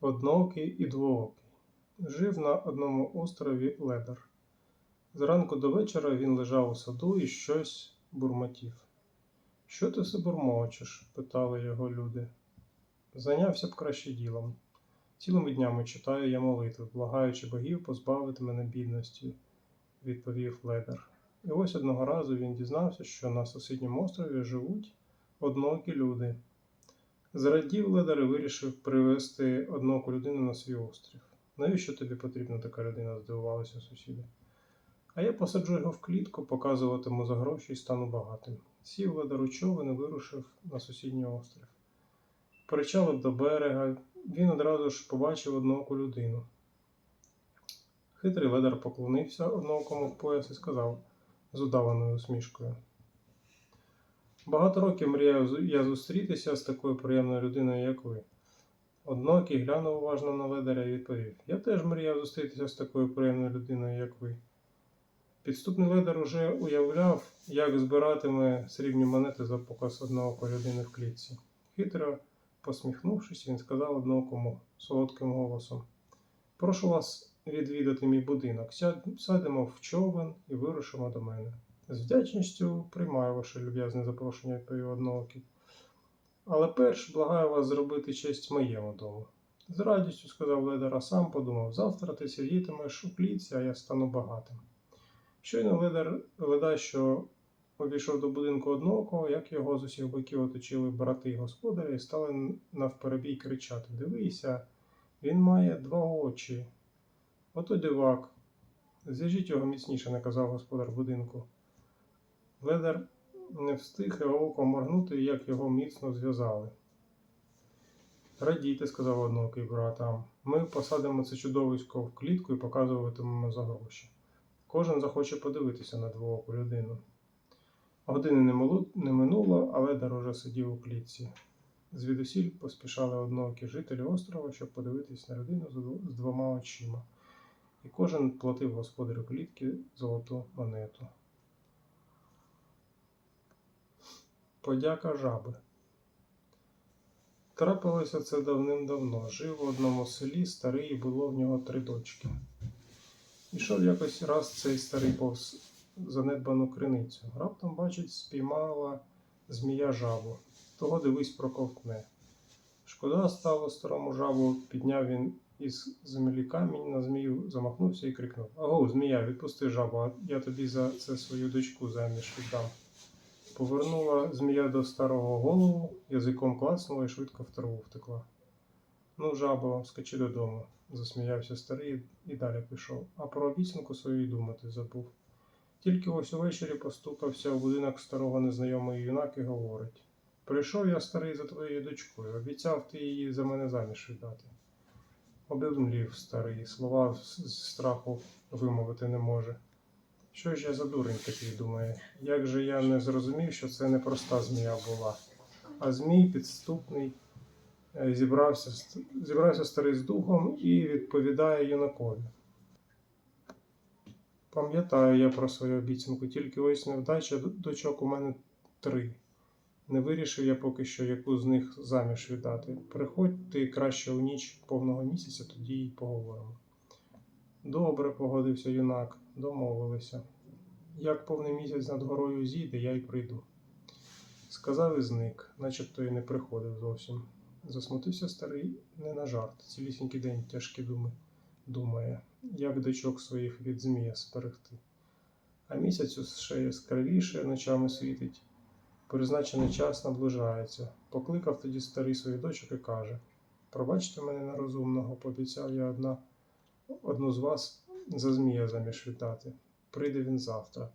одноокий і двоокий. Жив на одному острові Ледар. Зранку до вечора він лежав у саду і щось бурмотів. Що ти все бурмочеш? питали його люди. Зайнявся б краще ділом. Цілими днями читаю я молитви, благаючи богів позбавити мене бідності, відповів Ледар. І ось одного разу він дізнався, що на сусідньому острові живуть однокі люди. Зрадів Ледар і вирішив привезти одноку людину на свій острів. Навіщо тобі потрібна така людина? здивувалися сусіди. А я посаджу його в клітку, показуватиму за гроші і стану багатим. Сів Ледар у човен і вирушив на сусідній острів. Причалив до берега, він одразу ж побачив однооку людину. Хитрий ледар поклонився одноокому в пояс і сказав з удаваною усмішкою. Багато років мріяв я зустрітися з такою приємною людиною, як ви. Одноокий глянув уважно на ледаря і відповів: Я теж мріяв зустрітися з такою приємною людиною, як ви. Підступний ледар уже уявляв, як збиратиме срібні монети за показ одноокої людини в клітці. Хитро посміхнувшись, він сказав одноокому солодким голосом: Прошу вас відвідати мій будинок. Сядемо в човен і вирушимо до мене. З вдячністю приймаю ваше люб'язне запрошення, відповів одноокий. Але перш благаю вас зробити честь моєму дому. З радістю сказав ледар, а сам подумав, завтра ти сидітимеш у клітці, а я стану багатим. Щойно ледар леда, що увійшов до будинку одноокого, як його з усіх боків оточили брати й господаря і стали навперебій кричати: Дивися, він має два очі. Ото дивак. Зв'яжіть його міцніше, наказав господар будинку. Ледар не встиг його оком моргнути, як його міцно зв'язали. Радійте, сказав одноокий братам. Ми посадимо це чудовисько в клітку і показуватимемо за гроші. Кожен захоче подивитися на двооку людину. Години не, минуло, але уже сидів у клітці. Звідусіль поспішали одноокі жителі острова, щоб подивитись на людину з двома очима. І кожен платив господарю клітки золоту монету. Подяка жаби. Трапилося це давним-давно. Жив в одному селі старий, і було в нього три дочки. Ішов якось раз цей старий повз занедбану криницю. Раптом, бачить, спіймала змія жабу. Того дивись проковтне. Шкода стало старому жабу, підняв він із землі камінь на змію, замахнувся і крикнув: Аго, змія, відпусти жабу, а я тобі за це свою дочку заміж віддам. Повернула змія до старого голову, язиком клацнула і швидко в траву втекла. Ну, жабо, скачи додому, засміявся старий і далі пішов, а про обіцянку свою й думати забув. Тільки ось увечері постукався у будинок старого незнайомий юнак і говорить: Прийшов я старий за твоєю дочкою, обіцяв ти її за мене заміж віддати. Обезмлів старий, слова з страху вимовити не може. Що ж я за дурень такий думає? Як же я не зрозумів, що це не проста змія була, а змій підступний е, зібрався, зібрався старий з духом і відповідає юнакові. Пам'ятаю я про свою обіцянку, тільки ось невдача дочок у мене три. Не вирішив я поки що, яку з них заміж віддати. Приходь ти краще у ніч повного місяця, тоді й поговоримо. Добре, погодився юнак, домовилися. Як повний місяць над горою зійде, я й прийду. Сказав і зник, начебто й не приходив зовсім. Засмутився старий не на жарт, цілісінький день тяжкі думи думає, як дочок своїх від змія сперегти. А місяць ще яскравіше ночами світить. Призначений час наближається. Покликав тоді старий своїх дочок і каже: Пробачте мене нерозумного, пообіцяв я одна, одну з вас за змія заміж віддати. Прийде він завтра.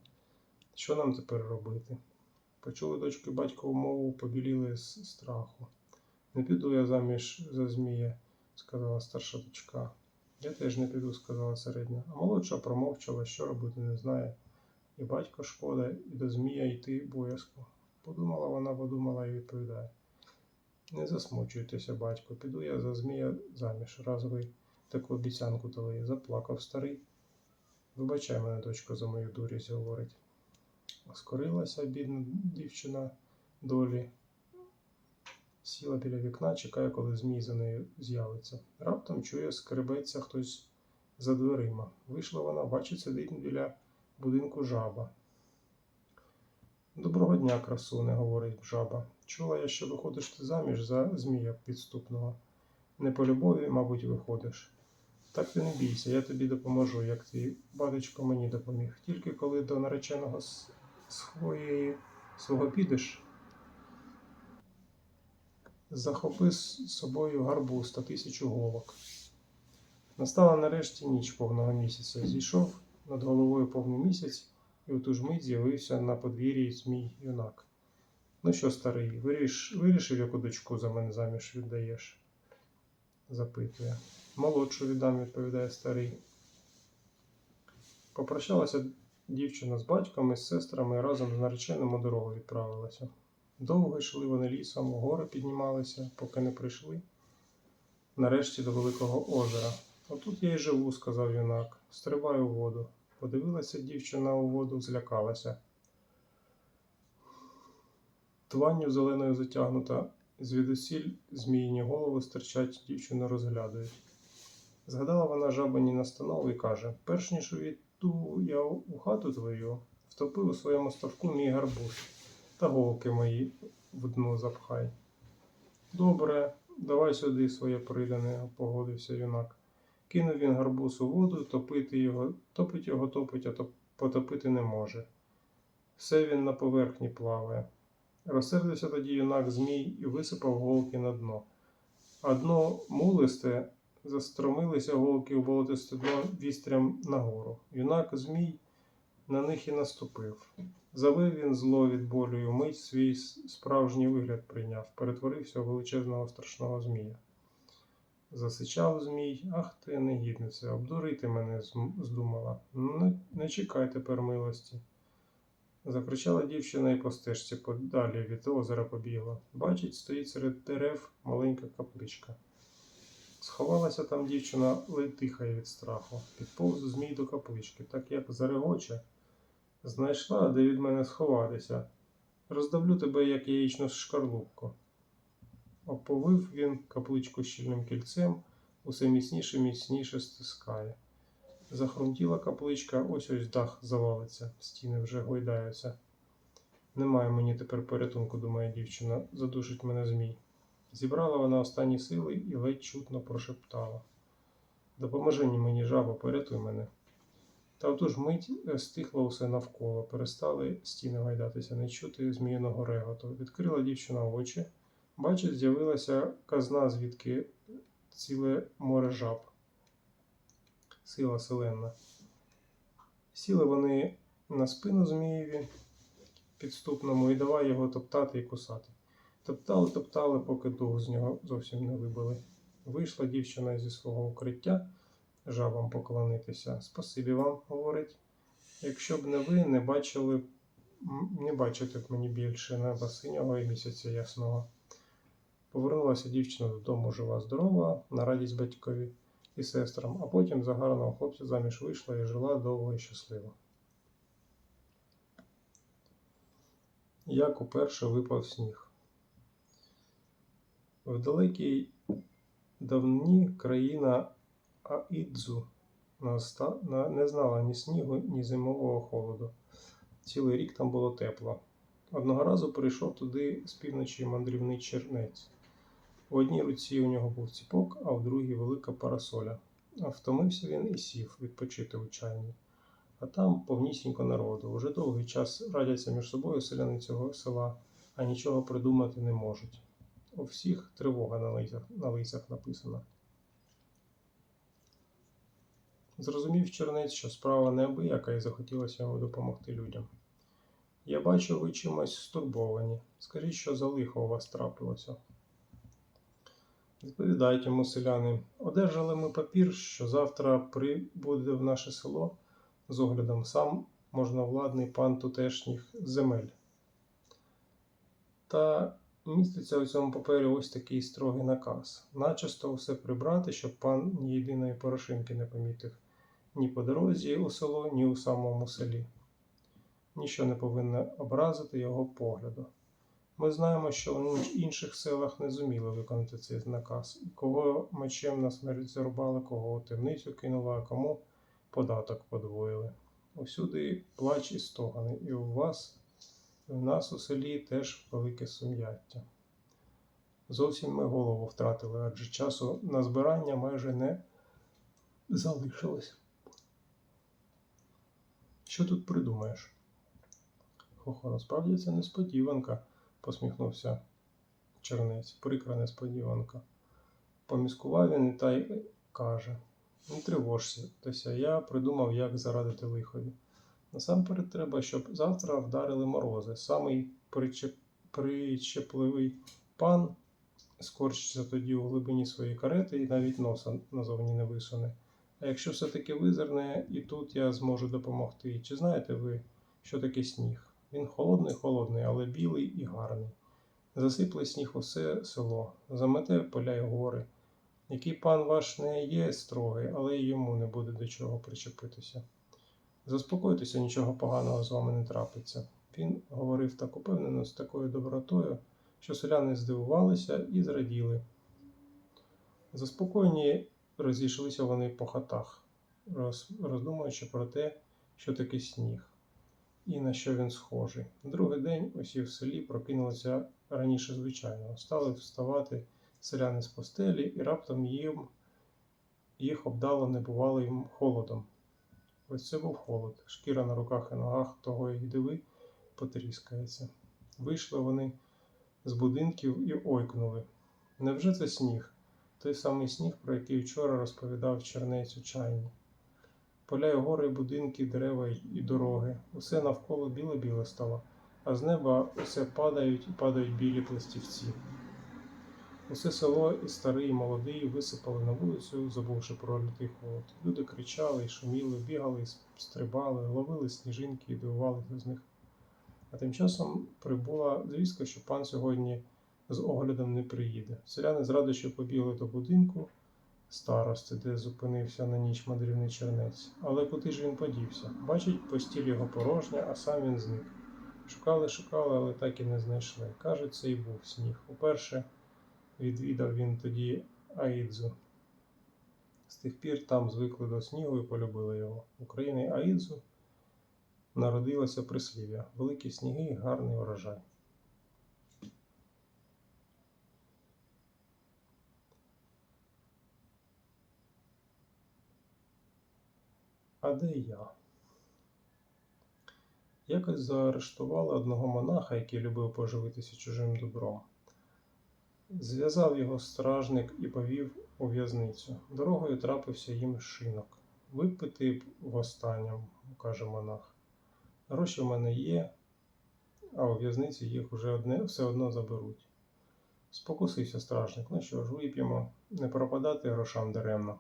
Що нам тепер робити? Почули дочки батькову мову, побіліли з страху. Не піду я заміж за змія, сказала старша дочка. Я теж не піду, сказала середня. А молодша промовчала, що робити не знає. І батько шкода, і до змія йти боязко. Подумала вона, подумала і відповідає. Не засмучуйтеся, батько, піду я за змія заміж, раз ви таку обіцянку дали. Заплакав старий. Вибачай мене, дочко, за мою дурість, говорить. Скорилася бідна дівчина долі. Сіла біля вікна, чекає, коли змій за нею з'явиться. Раптом чує, скребеться хтось за дверима. Вийшла вона, бачить, сидить біля будинку жаба. Доброго дня, красуне, говорить жаба. Чула я, що виходиш ти заміж за змія підступного. Не по любові, мабуть, виходиш. Так ти не бійся, я тобі допоможу, як твій батечко мені допоміг. Тільки коли до нареченого своєї свого підеш, захопи з собою гарбуз та тисячу голок. Настала нарешті ніч повного місяця. Зійшов над головою повний місяць, і у ту ж мить з'явився на подвір'ї змій юнак. Ну що, старий, виріш, вирішив, яку дочку за мене заміж віддаєш? Запитує. Молодшу віддам, відповідає старий. Попрощалася дівчина з батьком і з сестрами і разом з нареченим у дорогу відправилася. Довго йшли вони лісом, у гори піднімалися, поки не прийшли. Нарешті до великого озера. Отут я й живу, сказав юнак. Стрибай у воду. Подивилася дівчина у воду, злякалася. Тванню зеленою затягнута, звідусіль зміїні голови стирчать, дівчину розглядають. Згадала вона жабині настанову і каже: перш ніж увійду я у хату твою, втопи у своєму ставку мій гарбуз, та голки мої в дно запхай. Добре, давай сюди своє придане, погодився юнак. Кинув він гарбуз у воду, топити його, топить його топить, а то потопити не може. Все він на поверхні плаває. Розсердився тоді юнак змій і висипав голки на дно. А дно мулисте, застромилися голки у болотисте дно вістрям нагору. Юнак змій на них і наступив. Завив він зло від болю і вмить свій справжній вигляд прийняв, перетворився у величезного страшного змія. Засичав змій, ах ти, негідниця, обдурити мене здумала. Не, не чекай тепер милості. Закричала дівчина і по стежці подалі від озера побігла. Бачить, стоїть серед дерев маленька капличка. Сховалася там дівчина, ледь дихає від страху. Підповз змій до каплички, так як зарегоче. Знайшла, де від мене сховатися. Роздавлю тебе, як яєчну шкарлупку. Оповив він капличку щільним кільцем, усе міцніше міцніше стискає. Захрумтіла капличка, ось ось дах завалиться, стіни вже гойдаються. Немає мені тепер порятунку, думає дівчина, задушить мене змій. Зібрала вона останні сили і ледь чутно прошептала. Допоможи мені, жаба, порятуй мене. Та отож мить е, стихло усе навколо, перестали стіни гайдатися, не чути зміїного реготу. Відкрила дівчина очі, бачить, з'явилася казна, звідки ціле море жаб. Сила селенна. Сіли вони на спину Змієві підступному і давай його топтати і кусати. Топтали, топтали, поки дух з нього зовсім не вибили. Вийшла дівчина зі свого укриття жабам поклонитися. Спасибі вам, говорить. Якщо б не ви, не бачили, б- не бачите б мені більше неба синього і місяця ясного. Повернулася дівчина додому жива, здорова, на радість батькові і сестрам, а потім за гарного хлопця заміж вийшла і жила довго і щасливо. Як уперше випав сніг. В далекій давні країна Аїдзу не знала ні снігу, ні зимового холоду. Цілий рік там було тепло. Одного разу прийшов туди з півночі мандрівний чернець. В одній руці у нього був ціпок, а в другій велика парасоля. Втомився він і сів відпочити у чайні. А там повнісінько народу. Уже довгий час радяться між собою селяни цього села, а нічого придумати не можуть. У всіх тривога на лицях, на лицях написана. Зрозумів чернець, що справа неабияка і захотілося йому допомогти людям. Я бачу, ви чимось стурбовані. Скажіть, що за лихо у вас трапилося? Відповідають йому селяни. Одержали ми папір, що завтра прибуде в наше село з оглядом сам можновладний пан тутешніх земель. Та міститься у цьому папері ось такий строгий наказ. Начисто все прибрати, щоб пан ні єдиної порошинки не помітив ні по дорозі у село, ні у самому селі. Ніщо не повинно образити його погляду. Ми знаємо, що в інших селах не зуміли виконати цей наказ. Кого мечем на смерть зарубали, кого темницю кинули, а кому податок подвоїли. Усюди плач і стогани, і у вас, і у нас у селі теж велике сум'яття. Зовсім ми голову втратили, адже часу на збирання майже не залишилось. Що тут придумаєш? Хохо, насправді це несподіванка, посміхнувся чернець. Прикра несподіванка. Поміскував він та й каже: Не тривожся, я придумав, як зарадити лихові. Насамперед треба, щоб завтра вдарили морози. Самий причеп... причепливий пан скорчиться тоді у глибині своєї карети і навіть носа назовні не висуне. А якщо все-таки визирне, і тут я зможу допомогти. Чи знаєте ви, що таке сніг? Він холодний, холодний, але білий і гарний. Засипле сніг усе село, замете поля й гори. Який пан ваш не є строгий, але й йому не буде до чого причепитися. Заспокойтеся, нічого поганого з вами не трапиться. Він говорив так упевнено, з такою добротою, що селяни здивувалися і зраділи. Заспокоєні розійшлися вони по хатах, роз, роздумуючи про те, що таке сніг і на що він схожий. Другий день усі в селі прокинулися раніше звичайного, стали вставати селяни з постелі, і раптом їм їх обдало небувалим холодом. Ось це був холод. Шкіра на руках і ногах того й диви потріскається. Вийшли вони з будинків і ойкнули. Невже це сніг? Той самий сніг, про який вчора розповідав чернець у чайні. Поля й гори, будинки, дерева і дороги. Усе навколо біле-біле стало, а з неба усе падають і падають білі пластівці. Усе село і старий, і молодий висипали на вулицю, забувши про лютий холод. Люди кричали, і шуміли, бігали, стрибали, ловили сніжинки і дивувалися з них. А тим часом прибула звістка, що пан сьогодні з оглядом не приїде. Селяни з радощів побігли до будинку старости, де зупинився на ніч мандрівний чернець. Але куди ж він подівся? Бачить, постіль його порожня, а сам він зник. Шукали, шукали, але так і не знайшли. Каже, це і був сніг. Уперше відвідав він тоді Аїдзу. З тих пір там звикли до снігу і полюбили його. В Україні Аїдзу народилося прислів'я великі сніги і гарний урожай. А де я? Якось заарештували одного монаха, який любив поживитися чужим добром. Зв'язав його стражник і повів у в'язницю. Дорогою трапився їм шинок. Випити б востаннє, каже монах. Гроші в мене є, а у в'язниці їх уже одне все одно заберуть. Спокусився стражник. Ну що ж, вип'ємо, не пропадати грошам даремно.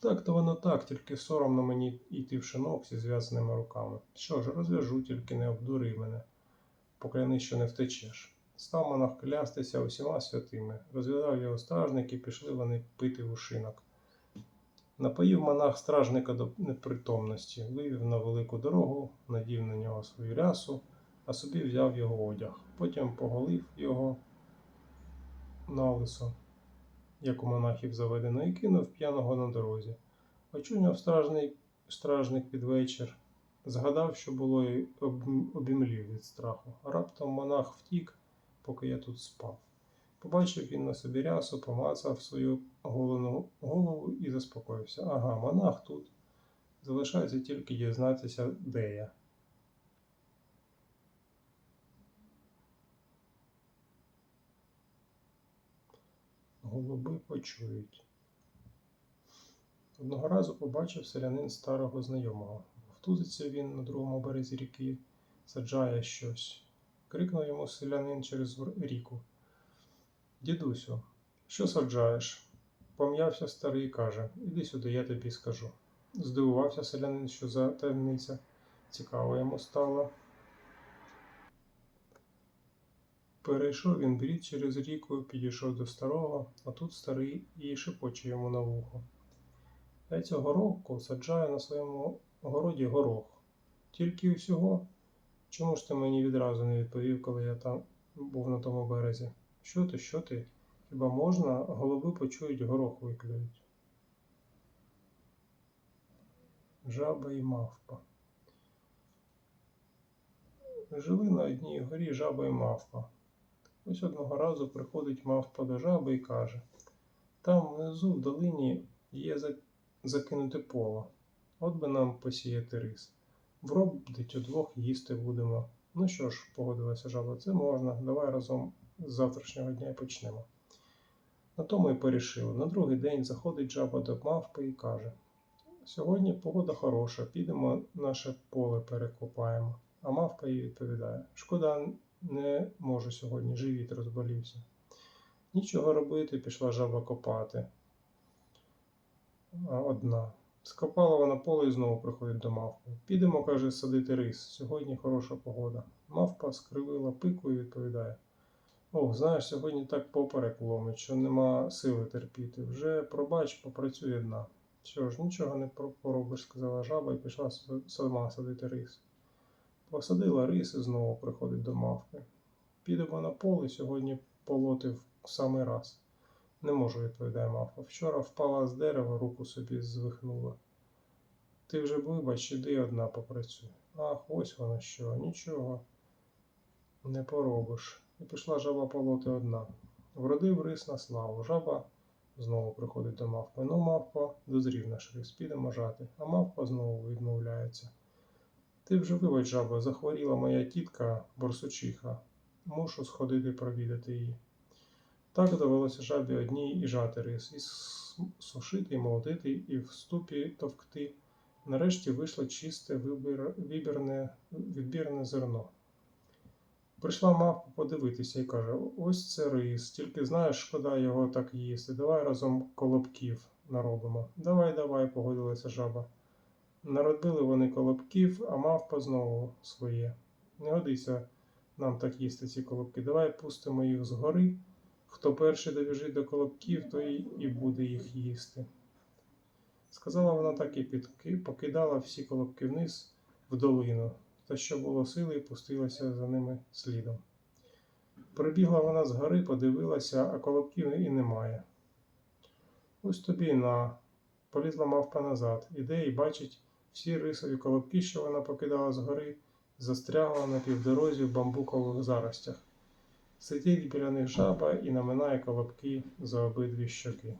Так то воно так, тільки соромно мені йти в шинок зі зв'язаними руками. Що ж, розв'яжу, тільки не обдури мене, покляни, що не втечеш. Став монах клястися усіма святими, розв'язав його стражник і пішли вони пити у шинок. Напоїв монах стражника до непритомності, вивів на велику дорогу, надів на нього свою рясу, а собі взяв його одяг. Потім поголив його на лисо як у монахів заведено, і кинув п'яного на дорозі. Очуняв стражний, стражник під вечір, згадав, що було, і обімлів від страху. Раптом монах втік, поки я тут спав. Побачив він на собі рясу, помацав свою голену голову і заспокоївся. Ага, монах тут. Залишається тільки дізнатися, де я. Голуби почують. Одного разу побачив селянин старого знайомого. Втузиться він на другому березі ріки, саджає щось. Крикнув йому селянин через ріку. Дідусю, що саджаєш? Пом'явся старий і каже Іди сюди, я тобі скажу. Здивувався селянин, що за таємниця. Цікаво йому стало. Перейшов він брід через ріку, підійшов до старого, а тут старий і шепоче йому на вухо. Я цього року саджаю на своєму городі горох. Тільки усього Чому ж ти мені відразу не відповів, коли я там був на тому березі? Що ти, що ти? Хіба можна? Голуби почують, горох виклюють. Жаба і мавпа. Жили на одній горі жаба і мавпа. Ось одного разу приходить мавпа до жаби і каже: Там внизу в долині є закинуте поле. От би нам посіяти рис. Вробдить удвох їсти будемо. Ну що ж, погодилася жаба, це можна. Давай разом з завтрашнього дня і почнемо. На тому і порішили. На другий день заходить жаба до мавпи і каже: Сьогодні погода хороша, підемо наше поле перекопаємо. А мавпа їй відповідає: Шкода, не можу сьогодні, живіт розболівся. Нічого робити, пішла жаба копати. Одна. Скопала вона поле і знову приходить до мавпи. Підемо, каже, садити рис. Сьогодні хороша погода. Мавпа скривила пику і відповідає: Ох, знаєш, сьогодні так поперек ломить, що нема сили терпіти. Вже пробач, попрацює одна. Що ж, нічого не поробиш, сказала жаба і пішла сама садити рис. Посадила рис і знову приходить до мавки. Підемо на поле, сьогодні полоти в самий раз. Не можу, відповідає мавпа. Вчора впала з дерева, руку собі звихнула. Ти вже вибач, іди одна попрацюй. Ах, ось воно що, нічого не поробиш. І пішла жаба полоти одна. Вродив рис на славу. Жаба знову приходить до мавпи. Ну, мавпа, дозрів наш рис, підемо жати. А мавпа знову відмовляється. Ти вже вибач, жаба, захворіла моя тітка борсучиха. Мушу сходити провідати її. Так довелося жабі одній і жати рис, і сушити, і молотити, і в ступі товкти. Нарешті вийшло чисте вибір, вибірне, відбірне зерно. Прийшла мавпа подивитися і каже: ось це рис, тільки знаєш, шкода його так їсти. Давай разом колобків наробимо. Давай, давай, погодилася жаба. Народили вони колобків, а мавпа знову своє. Не годиться нам так їсти ці колобки. Давай пустимо їх згори. Хто перший добіжить до колобків, той і буде їх їсти. Сказала вона так і підки, покидала всі колобки вниз в долину, та що було сили, пустилася за ними слідом. Прибігла вона з гори, подивилася, а колобків і немає. Ось тобі на. Полізла мавпа назад, іде і бачить всі рисові колобки, що вона покидала згори, застрягла на півдорозі в бамбукових заростях. Сидить біля них жаба і наминає колобки за обидві щоки.